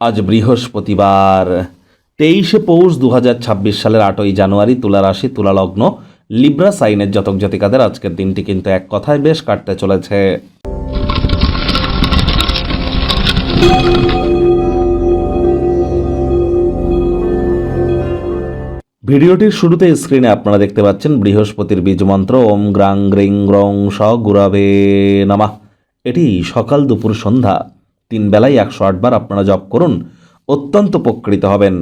আজ বৃহস্পতিবার, তেইশে পৌষ দু হাজার ছাব্বিশ সালের আটই জানুয়ারি তুলা রাশি তুলা লগ্ন লিব্রা সাইনের জাতক জাতিকাদের আজকের দিনটি কিন্তু এক কথায় বেশ কাটতে চলেছে। ভিডিওটির শুরুতে স্ক্রিনে আপনারা দেখতে পাচ্ছেন বৃহস্পতির বীজ মন্ত্র, ওম গ্রাং গ্রিং গ্রং স গুরাবে নামা। এটি সকাল দুপুর সন্ধ্যা। তিন বেলায় একশো আটবার আপনারা জপ করুন, অত্যন্ত উপকৃত হবেন।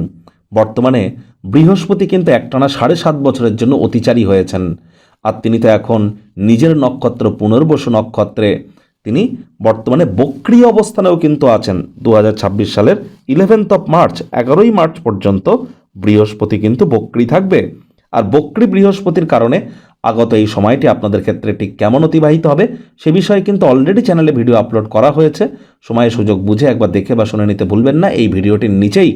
বর্তমানে বৃহস্পতি কিন্তু একটানা সাড়ে সাত বছরের জন্য অতিচারী হয়েছেন। আর তিনি তো এখন নিজের নক্ষত্র, পুনর্বসু নক্ষত্রে। তিনি বর্তমানে বক্রিয় অবস্থানেও কিন্তু আছেন। দু হাজার ছাব্বিশ সালের ইলেভেন্থ অফ মার্চ এগারোই মার্চ পর্যন্ত বৃহস্পতি কিন্তু বক্রি থাকবে। আর বক্রি বৃহস্পতির কারণে আগত এই সময়টি আপনাদের ক্ষেত্রে ঠিক কেমন অতিবাহিত হবে সে বিষয়ে কিন্তু অলরেডি চ্যানেলে ভিডিও আপলোড করা হয়েছে। সময় সুযোগ বুঝে একবার দেখে বা শুনে নিতে ভুলবেন না। এই ভিডিওটির নিচেই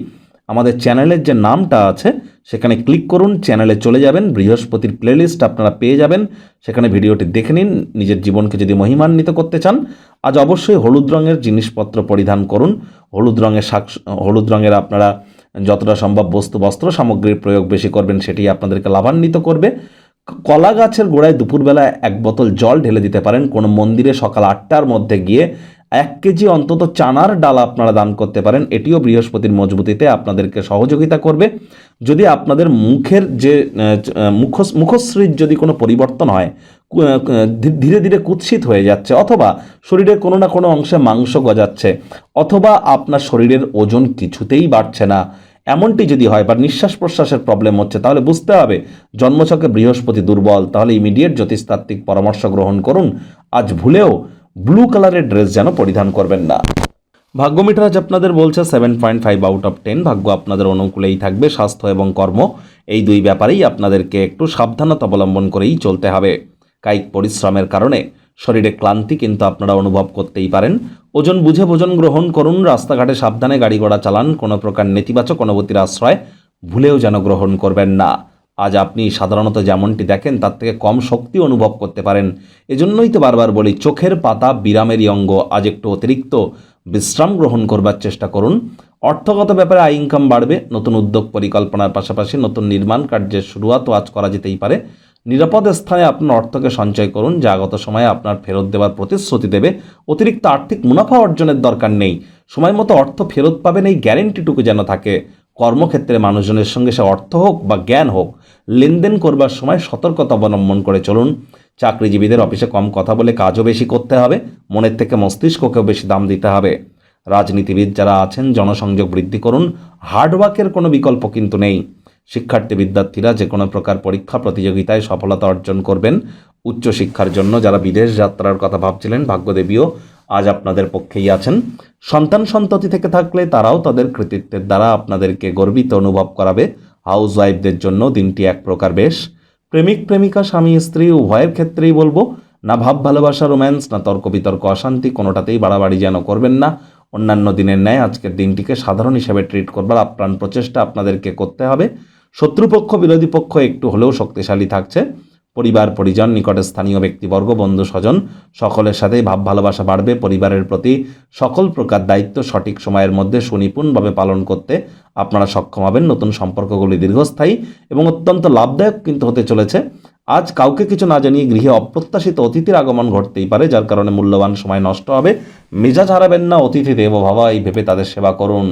আমাদের চ্যানেলের যে নামটা আছে, সেখানে ক্লিক করুন চ্যানেলে চলে যাবেন, বৃহস্পতির প্লেলিস্ট আপনারা পেয়ে যাবেন। সেখানে ভিডিওটি দেখে নিন, নিজের জীবনকে যদি মহিমান্বিত করতে চান, আজ অবশ্যই হলুদ রঙের জিনিসপত্র পরিধান করুন। হলুদ রঙের শাক, হলুদ রঙের আপনারা যতটা সম্ভব বস্তু, বস্ত্র সামগ্রীর প্রয়োগ বেশি করবেন সেটি আপনাদেরকে লাভান্বিত করবে। কলা গাছের গোড়ায় দুপুরবেলা এক বোতল জল ঢেলে দিতে পারেন। কোনো মন্দিরে সকাল আটটার মধ্যে গিয়ে এক কেজি অন্তত চানার ডাল আপনারা দান করতে পারেন। এটিও বৃহস্পতির মজবুতিতে আপনাদেরকে সহযোগিতা করবে। যদি আপনাদের মুখের যে মুখ মুখশ্রীর যদি কোনো পরিবর্তন হয় ধীরে ধীরে কুৎসিত হয়ে যাচ্ছে, অথবা শরীরের কোনো না কোনো অংশে মাংস গজাচ্ছে, অথবা আপনার শরীরের ওজন কিছুতেই বাড়ছে না এমনটি যদি হয় বা নিঃশ্বাস প্রশ্বাসের প্রবলেম হচ্ছে, তাহলে বুঝতে হবে জন্মছকে বৃহস্পতি দুর্বল, তাহলে ইমিডিয়েট জ্যোতিষতাত্ত্বিক পরামর্শ গ্রহণ করুন। আজ ভুলেও ব্লু কালারের ড্রেস যেন পরিধান করবেন না। ভাগ্য মিটার আজ আপনাদের বলছে seven point five out of ten ভাগ্য আপনাদের অনুকূলেই থাকবে স্বাস্থ্য এবং কর্ম। এই দুই ব্যাপারেই আপনাদেরকে একটু সাবধানতা অবলম্বন করেই চলতে হবে। কায়িক পরিশ্রমের কারণে শরীরে ক্লান্তি কিন্তু আপনারা অনুভব করতেই পারেন। ওজন বুঝে ভোজন গ্রহণ করুন, রাস্তাঘাটে সাবধানে গাড়ি ঘোড়া চালান, কোনো প্রকার নেতিবাচক অনুভূতির আশ্রয় ভুলেও যেন গ্রহণ করবেন না। আজ আপনি সাধারণত যেমনটি দেখেন, তার থেকে কম শক্তি অনুভব করতে পারেন। এজন্যই তো বারবার বলি, চোখের পাতা বিরামেরই অঙ্গ। আজ একটু অতিরিক্ত বিশ্রাম গ্রহণ করবার চেষ্টা করুন। অর্থগত ব্যাপারে আয় ইনকাম বাড়বে, নতুন উদ্যোগ পরিকল্পনার পাশাপাশি নতুন নির্মাণ কার্যের শুরুয়াতও আজ করা যেতেই পারে। নিরাপদ স্থানে আপনার অর্থকে সঞ্চয় করুন, যা আগত সময়ে আপনার ফেরত দেওয়ার প্রতিশ্রুতি দেবে। অতিরিক্ত আর্থিক মুনাফা অর্জনের দরকার নেই। সময় মতো অর্থ ফেরত পাবেন এই গ্যারেন্টিটুকু যেন থাকে। কর্মক্ষেত্রে মানুষজনের সঙ্গে সে অর্থ হোক বা জ্ঞান হোক, লেনদেন করবার সময় সতর্কতা অবলম্বন করে চলুন। চাকরিজীবীদের অফিসে কম কথা বলে কাজও বেশি করতে হবে। মনের থেকে মস্তিষ্ককেও বেশি দাম দিতে হবে। রাজনীতিবিদ যারা আছেন, জনসংযোগ বৃদ্ধি করুন। হার্ডওয়ার্কের কোনো বিকল্প কিন্তু নেই। শিক্ষার্থী বিদ্যার্থীরা যে কোনো প্রকার পরীক্ষা প্রতিযোগিতায় সফলতা অর্জন করবেন। উচ্চশিক্ষার জন্য যারা বিদেশ যাত্রার কথা ভাবছিলেন, ভাগ্যদেবীও আজ আপনাদের পক্ষেই আছেন। সন্তান সন্ততি থেকে থাকলে তারাও তাদের কৃতিত্বের দ্বারা আপনাদেরকে গর্বিত অনুভব করাবে। হাউস ওয়াইফদের জন্য দিনটি এক প্রকার বেশ। প্রেমিক, প্রেমিকা, স্বামী, স্ত্রী, উভয়ের ক্ষেত্রেই বলব, না ভাব, ভালোবাসা, রোম্যান্স, না তর্ক বিতর্ক, অশান্তি কোনোটাতেই বাড়াবাড়ি যেন করবেন না। অন্যান্য দিনের ন্যায় আজকের দিনটিকে সাধারণ হিসেবে ট্রিট করবার আপ্রাণ প্রচেষ্টা আপনাদেরকে করতে হবে। শত্রুপক্ষ, বিরোধী পক্ষ একটু হলেও শক্তিশালী থাকছে। পরিবার, পরিজন, নিকটে স্থানীয় ব্যক্তিবর্গ, বন্ধু, স্বজন, সকলের সাথেই ভাব ভালোবাসা বাড়বে। পরিবারের প্রতি সকল প্রকার দায়িত্ব সঠিক সময়ের মধ্যে সুনিপুণভাবে পালন করতে আপনারা সক্ষম হবেন। নতুন সম্পর্কগুলি দীর্ঘস্থায়ী এবং অত্যন্ত লাভদায়ক কিন্তু হতে চলেছে। আজ কাউকে কিছু না জানিয়ে গৃহে অপ্রত্যাশিত অতিথির আগমন ঘটতেই পারে, যার কারণে মূল্যবান সময় নষ্ট হবে। মেজাজ হারাবেন না অতিথি দেব ভাবা এই ভেবে তাদের সেবা করুন।